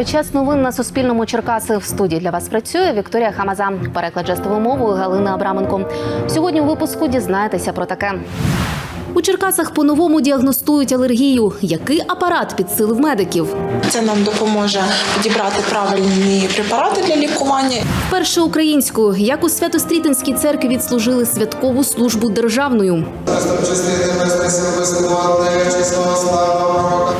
Вітаю час новин на Суспільному Черкаси. В студії для вас працює Вікторія Хамаза. Переклад жестовою мовою Галина Абраменко. Сьогодні у випуску дізнаєтеся про таке. У Черкасах по-новому діагностують алергію. Який апарат підсилив медиків? Це нам допоможе підібрати правильні препарати для лікування. Перше українською, як у Свято-Стрітинській церкві відслужили святкову службу державною. сили безсилуватної, слава.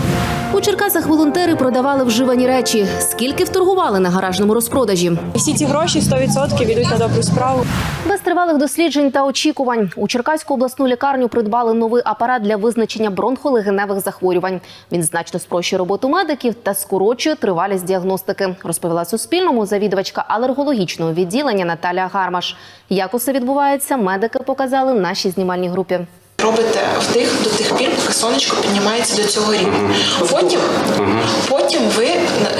У Черкасах волонтери продавали вживані речі. Скільки вторгували на гаражному розпродажі? Всі ці гроші 100% йдуть на добру справу. Без тривалих досліджень та очікувань у Черкаську обласну лікарню придбали новий апарат для визначення бронхолегеневих захворювань. Він значно спрощує роботу медиків та скорочує тривалість діагностики. Розповіла Суспільному завідувачка алергологічного відділення Наталія Гармаш. Як усе відбувається, медики показали нашій знімальній групі. Робите вдих до тих пір, поки сонечко піднімається до цього рівня. Потім, потім ви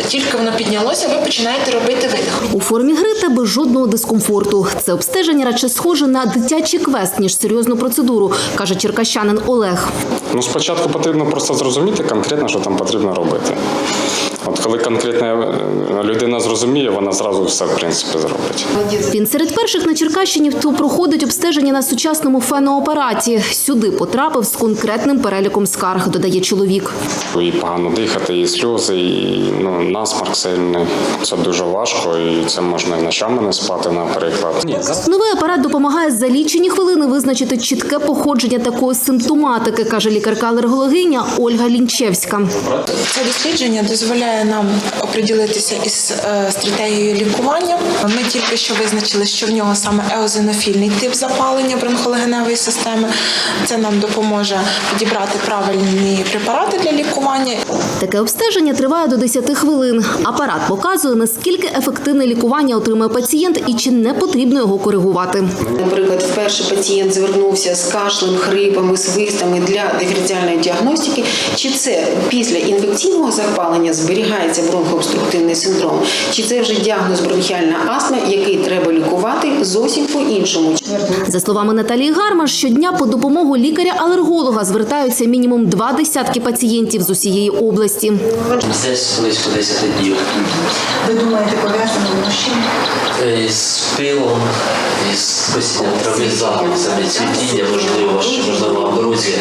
тільки воно піднялося, ви починаєте робити видих. У формі гри та без жодного дискомфорту. Це обстеження радше схоже на дитячий квест ніж серйозну процедуру, каже черкащанин Олег. Ну, спочатку потрібно просто зрозуміти конкретно, що там потрібно робити. От коли конкретна е, людина зрозуміє, вона зразу все в принципі зробить. Він серед перших на Черкащині, хто проходить обстеження на сучасному феноапараті. Сюди потрапив з конкретним переліком скарг, додає чоловік. І погано дихати, і сльози, і ну, насморк сильний. Це дуже важко, і це можна і ночами не спати, наприклад. Ні, Новий апарат допомагає за лічені хвилини визначити чітке походження такої симптоматики, каже лікарка-алергологиня Ольга Лінчевська. Це дослідження дозволяє нам оприділитися із е, стратегією лікування. Ми тільки що визначили, що в нього саме еозинофільний тип запалення бронхолегеневої системи. Це нам допоможе підібрати правильні препарати для лікування. Таке обстеження триває до 10 хвилин. Апарат показує, наскільки ефективне лікування отримує пацієнт і чи не потрібно його коригувати. Наприклад, вперше пацієнт звернувся з кашлем, хрипами, свистами для диференціальної діагностики. Чи це після інфекційного запалення зберігається бронхообструктивний синдром, чи це вже діагноз бронхіальна астма, який треба лікувати зовсім по-іншому. За словами Наталії Гармаш, щодня по допомогу лікаря-алерголога звертаються мінімум два десятки пацієнтів з усієї області. Десь близько 10 днів. Ви думаєте, пов'язано з чим? Е, З пилом, висінням трави, записами, цвітіння, можливо, ще можливо абрузія.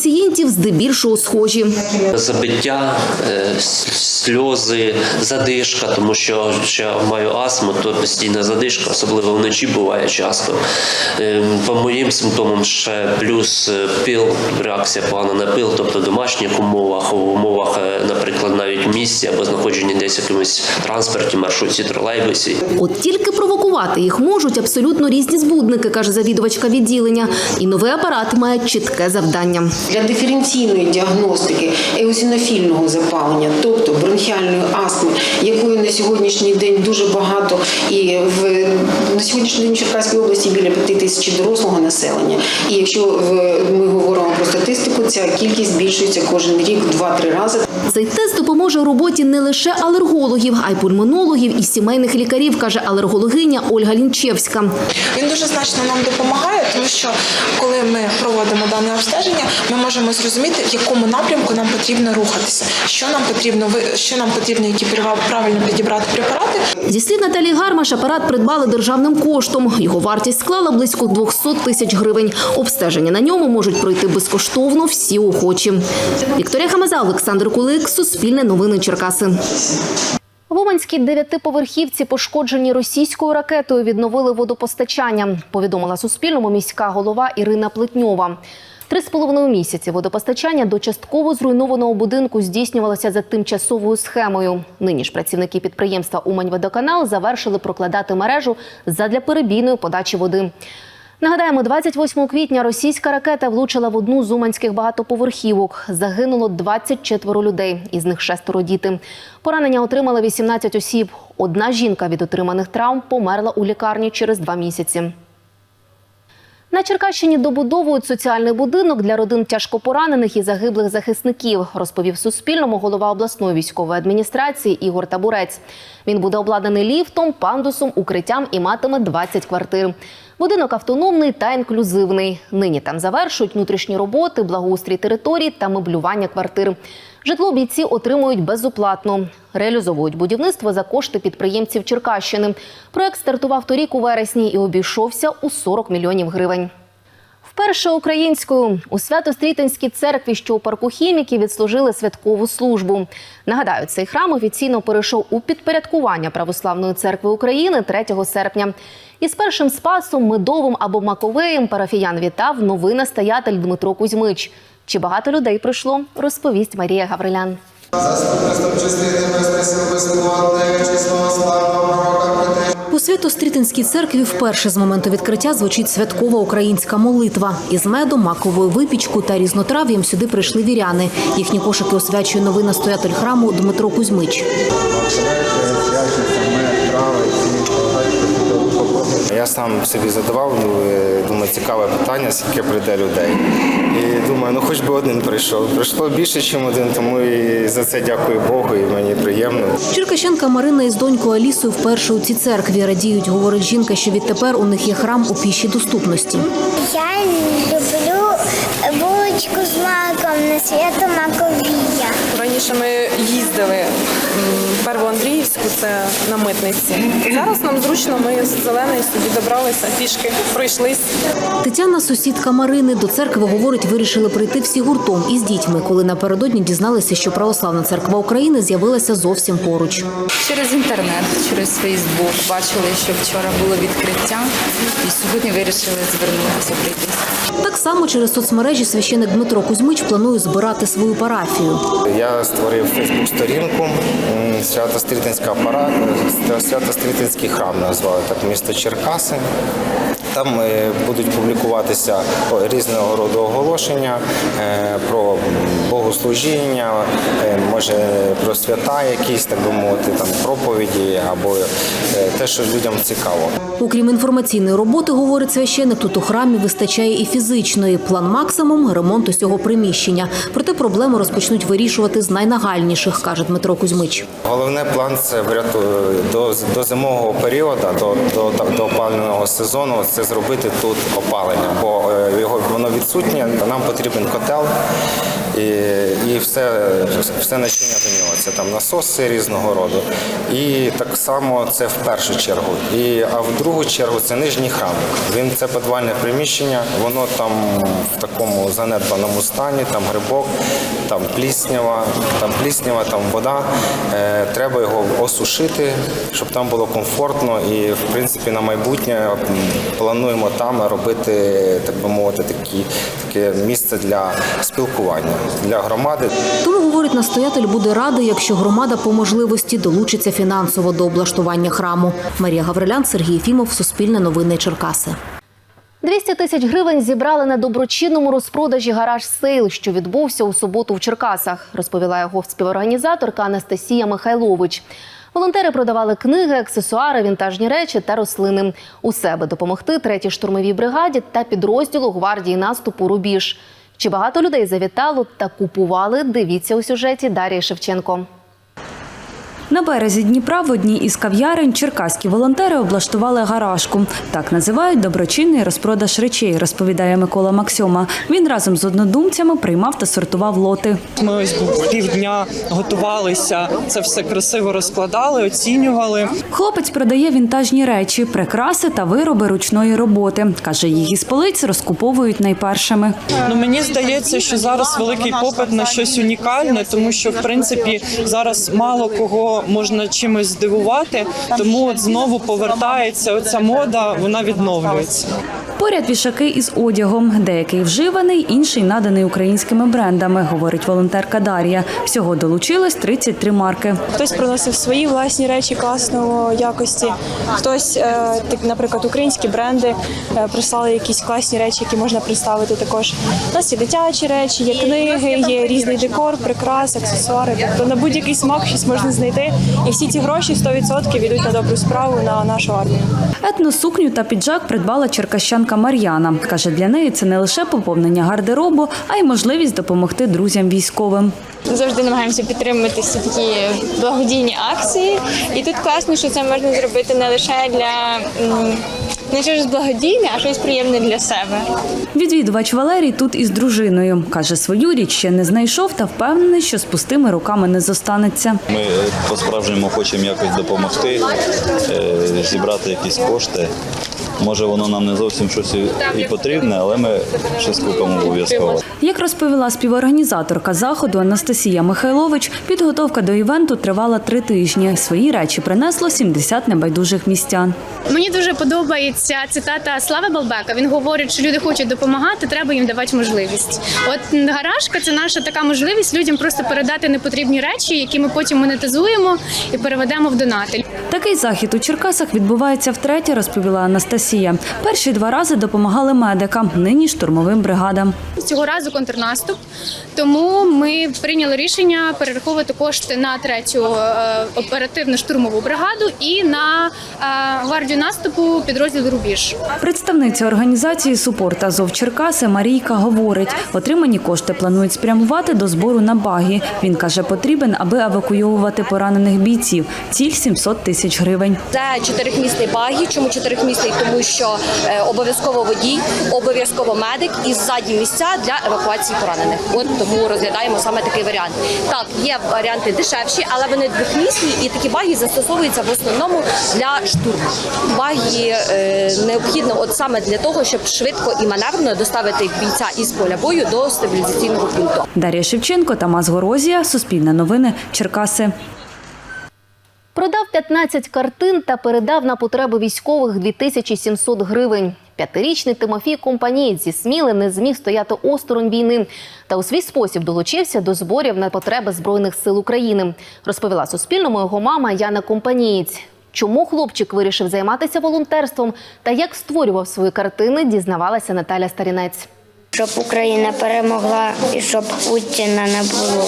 Пацієнтів здебільшого схожі. Забиття, е, сльози, задишка, тому що ще я маю астму, то постійна задишка, особливо вночі буває часто. Е, По моїм симптомам ще плюс е, пил, реакція погана на пил, тобто в домашніх умовах, в умовах, е, наприклад, навіть в місті або знаходження десь в якомусь транспорті, маршрутці, тролейбусі. От тільки провокувати їх можуть абсолютно різні збудники, каже завідувачка відділення. І новий апарат має чітке завдання. Для диференційної діагностики еозінофільного запалення, тобто бронхіальної астми, якої на сьогоднішній день дуже багато, і в на сьогоднішній день в Черкаській області біля 5 тисяч дорослого населення. І якщо в- ми говоримо про статистику, ця кількість збільшується кожен рік в 2-3 рази. Цей тест допоможе у роботі не лише алергологів, а й пульмонологів і сімейних лікарів, каже алергологиня Ольга Лінчевська. Він дуже значно нам допомагає, тому що коли ми проводимо дане обстеження, ми можемо зрозуміти, в якому напрямку нам потрібно рухатися, що нам потрібно ви- що нам потрібно, які правильно підібрати препарати. Зі слів Наталії Гармаш, апарат придбали державним коштом. Його вартість склала близько 200 тисяч гривень. Обстеження на ньому можуть пройти безкоштовно всі охочі. Вікторія Хамаза, Олександр Кулик, Суспільне новини Черкаси. В Уманській дев'ятиповерхівці, пошкоджені російською ракетою, відновили водопостачання. Повідомила Суспільному міська голова Ірина Плетньова. Три з половиною місяці водопостачання до частково зруйнованого будинку здійснювалося за тимчасовою схемою. Нині ж працівники підприємства Умань-Водоканал завершили прокладати мережу задля перебійної подачі води. Нагадаємо, 28 квітня російська ракета влучила в одну з уманських багатоповерхівок. Загинуло 24 людей, із них шестеро діти. Поранення отримали 18 осіб. Одна жінка від отриманих травм померла у лікарні через два місяці. На Черкащині добудовують соціальний будинок для родин тяжкопоранених і загиблих захисників, розповів Суспільному голова обласної військової адміністрації Ігор Табурець. Він буде обладнаний ліфтом, пандусом, укриттям і матиме 20 квартир. Будинок автономний та інклюзивний. Нині там завершують внутрішні роботи, благоустрій територій та меблювання квартир. Житло бійці отримують безоплатно. Реалізовують будівництво за кошти підприємців Черкащини. Проект стартував торік у вересні і обійшовся у 40 мільйонів гривень. Вперше українською у Свято-Стрітинській церкві, що у парку хіміків, відслужили святкову службу. Нагадаю, цей храм офіційно перейшов у підпорядкування Православної церкви України 3 серпня. Із першим спасом, медовим або маковеєм парафіян вітав новий настоятель Дмитро Кузьмич. Чи багато людей прийшло, розповість Марія Гаврилян. Число слава про те, У Свято-Стрітинській церкві вперше з моменту відкриття звучить святкова українська молитва. Із медом, маковою випічкою та різнотрав'ям сюди прийшли віряни. Їхні кошики освячує новий настоятель храму Дмитро Кузьмич. Я сам собі задавав, ну, е, думаю, цікаве питання, скільки прийде людей. І думаю, ну хоч би один прийшов. Прийшло більше, ніж один, тому і за це дякую Богу, і мені приємно. Черкащанка Марина із донькою Алісою вперше у цій церкві радіють, говорить жінка, що відтепер у них є храм у пішій доступності. Я люблю булочку з маком на свято Маковія. Раніше ми їздили Первоандріївську, це на митниці. Зараз нам зручно, ми з зеленої собі добралися, пішки пройшлись. Тетяна, сусідка Марини, до церкви говорить, вирішили прийти всі гуртом із дітьми, коли напередодні дізналися, що Православна церква України з'явилася зовсім поруч. Через інтернет, через Фейсбук бачили, що вчора було відкриття, і сьогодні вирішили звернутися прийти. Так само через соцмережі священик Дмитро Кузьмич планує збирати свою парафію. Я створив Фейсбук-сторінку Свято-Стрітинська пара, Свято-Стрітинський храм назвали так, місто Черкаси. Там е, будуть публікуватися різного роду оголошення е, про богослужіння, е, може про свята якісь, так би мовити, там проповіді або те, що людям цікаво. Окрім інформаційної роботи, говорить священик, тут у храмі вистачає і фізичної. План максимум ремонт усього приміщення. Проте проблеми розпочнуть вирішувати з найнагальніших, каже Дмитро Кузьмич. Головне план це вряту- до, до зимового періоду, до, до, до опалювального сезону, це зробити тут опалення, бо е, його воно відсутнє. Нам потрібен котел і, і все, все начиння до нього. Це там насоси різного роду. І так само це в першу чергу. І, а в другу чергу це нижній храм. Він це підвальне приміщення, воно там в такому занедбаному стані, там грибок, там пліснява, там пліснява, там вода. Е, треба його осушити, щоб там було комфортно. І в принципі на майбутнє плануємо там робити, так би мовити, такі, таке місце для спілкування для громади. Тому, говорить настоятель, буде радий, якщо громада по можливості долучиться фінансово до облаштування храму. Марія Гаврилян, Сергій Фімов, Суспільне новини Черкаси. 200 тисяч гривень зібрали на доброчинному розпродажі гараж сейл, що відбувся у суботу в Черкасах, розповіла його співорганізаторка Анастасія Михайлович. Волонтери продавали книги, аксесуари, вінтажні речі та рослини. У себе допомогти третій штурмовій бригаді та підрозділу гвардії наступу Рубіж. Чи багато людей завітало та купували? Дивіться у сюжеті Дарії Шевченко. На березі Дніпра в одній із кав'ярень черкаські волонтери облаштували гаражку. Так називають доброчинний розпродаж речей, розповідає Микола Максьома. Він разом з однодумцями приймав та сортував лоти. Ми ось півдня готувалися, це все красиво розкладали, оцінювали. Хлопець продає вінтажні речі, прикраси та вироби ручної роботи. Каже, їх із полиць розкуповують найпершими. Ну мені здається, що зараз великий попит на щось унікальне, тому що в принципі зараз мало кого можна чимось здивувати. Тому от знову повертається оця мода, вона відновлюється. Поряд вішаки із одягом. Деякий вживаний, інший наданий українськими брендами, говорить волонтерка Дар'я. Всього долучилось 33 марки. Хтось приносив свої власні речі класної якості. Хтось, е, так, наприклад, українські бренди е, прислали якісь класні речі, які можна представити також. У нас є дитячі речі, є книги, є різний декор, прикрас, аксесуари. Тобто на будь-який смак щось можна знайти. І всі ці гроші 100% йдуть на добру справу на нашу армію. Етносукню та піджак придбала черкащанка Мар'яна. Каже, для неї це не лише поповнення гардеробу, а й можливість допомогти друзям військовим. Завжди намагаємося підтримувати всі такі благодійні акції. І тут класно, що це можна зробити не лише для не щось благодійне, а щось приємне для себе. Відвідувач Валерій тут із дружиною. Каже, свою річ ще не знайшов та впевнений, що з пустими руками не зостанеться. Ми е, по-справжньому хочемо якось допомогти, е, зібрати якісь кошти. Може, воно нам не зовсім щось і- потрібне, але ми щось купимо обов'язково. Як розповіла співорганізаторка заходу Анастасія Михайлович, підготовка до івенту тривала три тижні. Свої речі принесло 70 небайдужих містян. Мені дуже подобається цитата Слави Балбека. Він говорить, що люди хочуть допомагати, треба їм давати можливість. От гаражка це наша така можливість людям просто передати непотрібні речі, які ми потім монетизуємо і переведемо в донати. Такий захід у Черкасах відбувається втретє, розповіла Анастасія. Перші два рази допомагали медикам, нині штурмовим бригадам. Цього разу контрнаступ, тому ми прийняли рішення перераховувати кошти на третю е, оперативну штурмову бригаду і на е, гвардію наступу підрозділ Рубіж. Представниця організації «Супорт Азов Черкаси Марійка говорить, отримані кошти планують спрямувати до збору на багі. Він каже, потрібен, аби евакуйовувати поранених бійців. Ціль 700 тисяч гривень. Це чотирихмісний багі. Чому чотирихмісний? Тому що е, обов'язково водій, обов'язково медик і ззаді місця для евакуації поранених. От тому розглядаємо саме такий варіант. Так, є варіанти дешевші, але вони двохмісні, і такі баги застосовуються в основному для штурму. Багі е, необхідно от саме для того, щоб швидко і маневрно доставити бійця із поля бою до стабілізаційного пункту. Дар'я Шевченко, Тамас Горозія, Суспільне новини, Черкаси. Продав 15 картин та передав на потреби військових 2700 гривень. П'ятирічний Тимофій Компанієць зі Сміли не зміг стояти осторонь війни та у свій спосіб долучився до зборів на потреби Збройних сил України. Розповіла Суспільному його мама Яна Компанієць. Чому хлопчик вирішив займатися волонтерством та як створював свої картини, дізнавалася Наталя Старінець. Щоб Україна перемогла і щоб Путіна не було.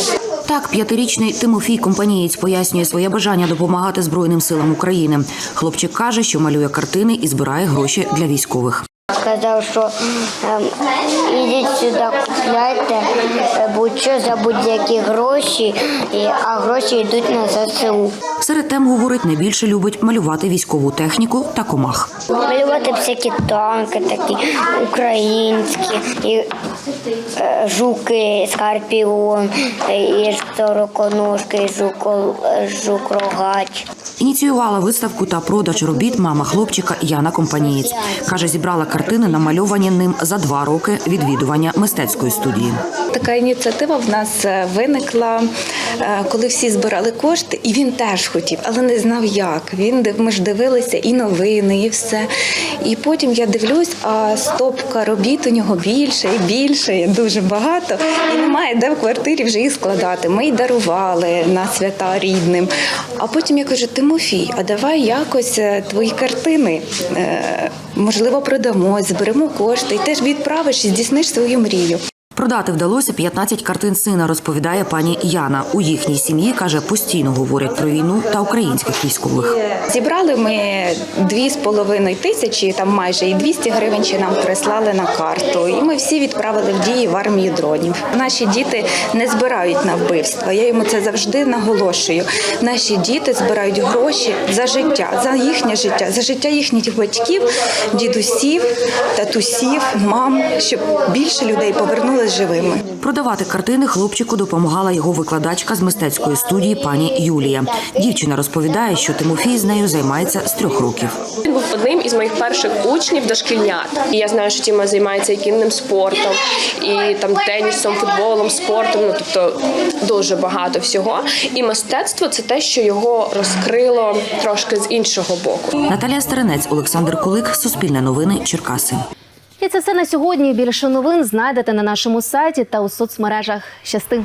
Так, п'ятирічний Тимофій Компанієць пояснює своє бажання допомагати Збройним силам України. Хлопчик каже, що малює картини і збирає гроші для військових. Сказав, що ем, ідіть сюди, купляйте е, будь-що за будь-які гроші, і, а гроші йдуть на ЗСУ. Серед тем говорить, найбільше любить малювати військову техніку та комах. Малювати всякі танки, такі українські, і жуки, скорпіон, е, і сороконожки, і жуко, е, жук-рогач. Ініціювала виставку та продаж робіт мама хлопчика Яна Компанієць. Каже, зібрала картини, намальовані ним за два роки відвідування мистецької студії. Така ініціатива в нас е, виникла, е, коли всі збирали кошти, і він теж хотів, але не знав як. Він див- ми ж дивилися і новини, і все. І потім я дивлюсь, а стопка робіт у нього більше і більше, і дуже багато. І немає де в квартирі вже їх складати. Ми й дарували на свята рідним. А потім я кажу: Тимофій, а давай якось е, твої картини е, можливо продамо, зберемо кошти і теж відправиш і здійсниш свою мрію. Продати вдалося 15 картин сина, розповідає пані Яна. У їхній сім'ї каже, постійно говорять про війну та українських військових. Зібрали ми дві з половиною тисячі, там майже і 200 гривень ще нам прислали на карту. І ми всі відправили в дії в армію дронів. Наші діти не збирають на вбивства. Я йому це завжди наголошую. Наші діти збирають гроші за життя, за їхнє життя, за життя їхніх батьків, дідусів, татусів, мам, щоб більше людей повернулись живими. Продавати картини хлопчику допомагала його викладачка з мистецької студії пані Юлія. Дівчина розповідає, що Тимофій з нею займається з трьох років. Він був одним із моїх перших учнів дошкільнят. І я знаю, що Тіма займається і кінним спортом, і там тенісом, футболом, спортом. Ну тобто дуже багато всього. І мистецтво це те, що його розкрило трошки з іншого боку. Наталія Старинець, Олександр Кулик, Суспільне новини, Черкаси. І це все на сьогодні. Більше новин знайдете на нашому сайті та у соцмережах. Щасти!